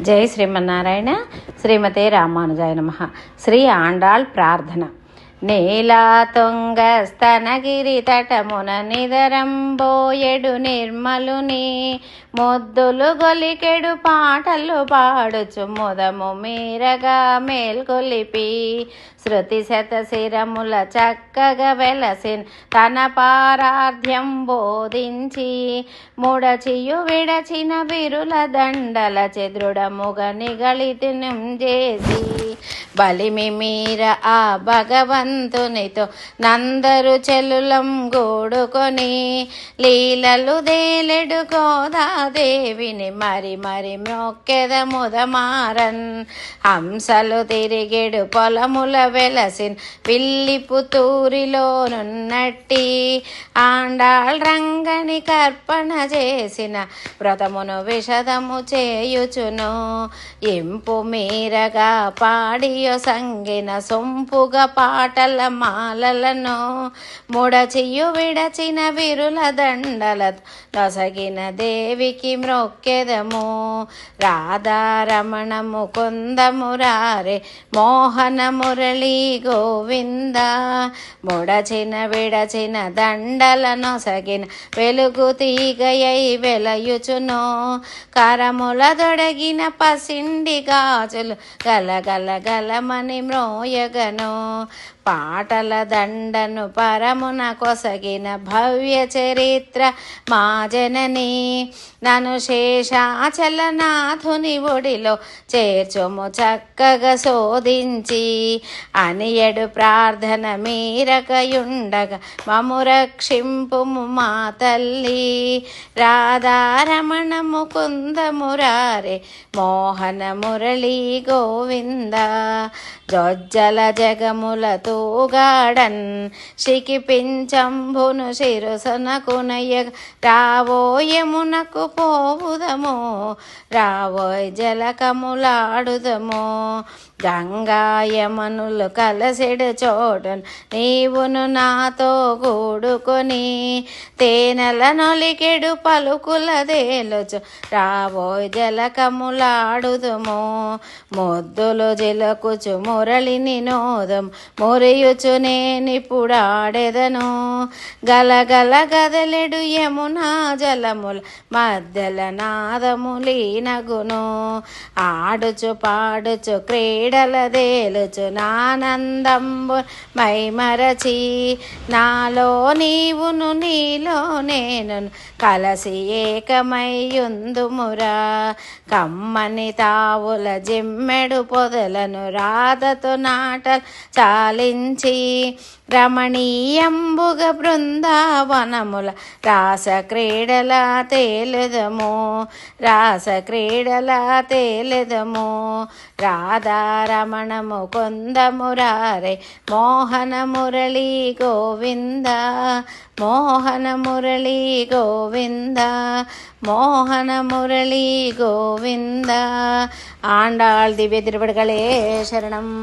జై శ్రీమన్నారాయణ. శ్రీమతే రామానుజాయ నమ. శ్రీ ఆండాళ్ ప్రార్థన. నీలా తుంగ స్తనగిరి తటమున నిదరంబోయెడు నిర్మలుని మొద్దులు గొలికెడు పాటలు పాడుచు ముదము మీరగా మేల్కొలిపి. శృతి శత శిరముల చక్కగా వెలసిన్ తన పారార్థ్యం బోధించి ముడచియు విడచిన విరుల దండల చెద్రుడముగ నిగళితినం చేసి బలిమి మీర ఆ నందునితో నందరు చెల్లులం గూడుకొని లీలలు దేలెడు గోదాదేవిని మరి మరి మొక్కెద ముదమారన్. హంసలు తిరిగెడు పొలముల వెలసిన్ పిల్లి పుతూరిలోనున్నట్టి ఆండాళ్ రంగని కర్పణ చేసిన వ్రతమును విషదము చేయుచును. ఇంపు మీరగా పాడియో సంగిన సొంపుగా పాటల మాలలను ముడచియు విడచిన విరుల దండల నొసగిన దేవికి మ్రొక్కెదము. రాధారమణము కొందమురారే మోహన మురళీ గోవింద. ముడచిన విడచిన దండల నొసగిన వెలుగు తీగయై వెలయుచును. కరముల దొడగిన పసిండి గాజులు గల గలమని మ్రోయగను. పాటల దండను పరమున కొసగిన భవ్య చరిత్ర మా జనని. నను శేషాచలనాథుని ఒడిలో చేర్చుము చక్కగా శోధించి అనియడు ప్రార్థన మీరకయుండగా మము రక్షింపుము మా తల్లి. రాధారమణ ముకుందమురారే మోహన మురళీ గోవింద. జొజ్జల జగముల తూగాడన్ శికిపించంభును శిరుసనకునయ రావోయమునకు పోవుదము రావోయ్ జలకములాడుదము. గంగాయమనులు కలసెడు చోటును నీవును నాతో కూడుకొని తేనెల నొలికెడు పలుకులదేలొచ్చు రావోయ్ జలకములాడుదుము ముద్దులు జిలకుచు మురళిని నోదం. మురియుచు నేనిపుడాడెదను గలగల గదలెడు యమునా జలముల మధ్యల నాదములీనగును ఆడుచు పాడుచు క్రీడల దేలుచు నానందంబు మైమరచి నాలో నీవును నీలో నేను కలసి ఏకమయ్యుందుమురా కమ్మని తావుల జిమ్మెడు పొదలను రాధతో నాట చాలించి రమణీయంబుగ బృందావనముల రాస క్రీడల తేలెదము రాస క్రీడల తేలెదము రాధారమణము కొందమురారే మోహన మురళీ గోవింద మోహన మురళీ గోవింద மோகன முரளி கோவிந்தா ஆண்டாள் திவ்ய திருவடிகளே சரணம்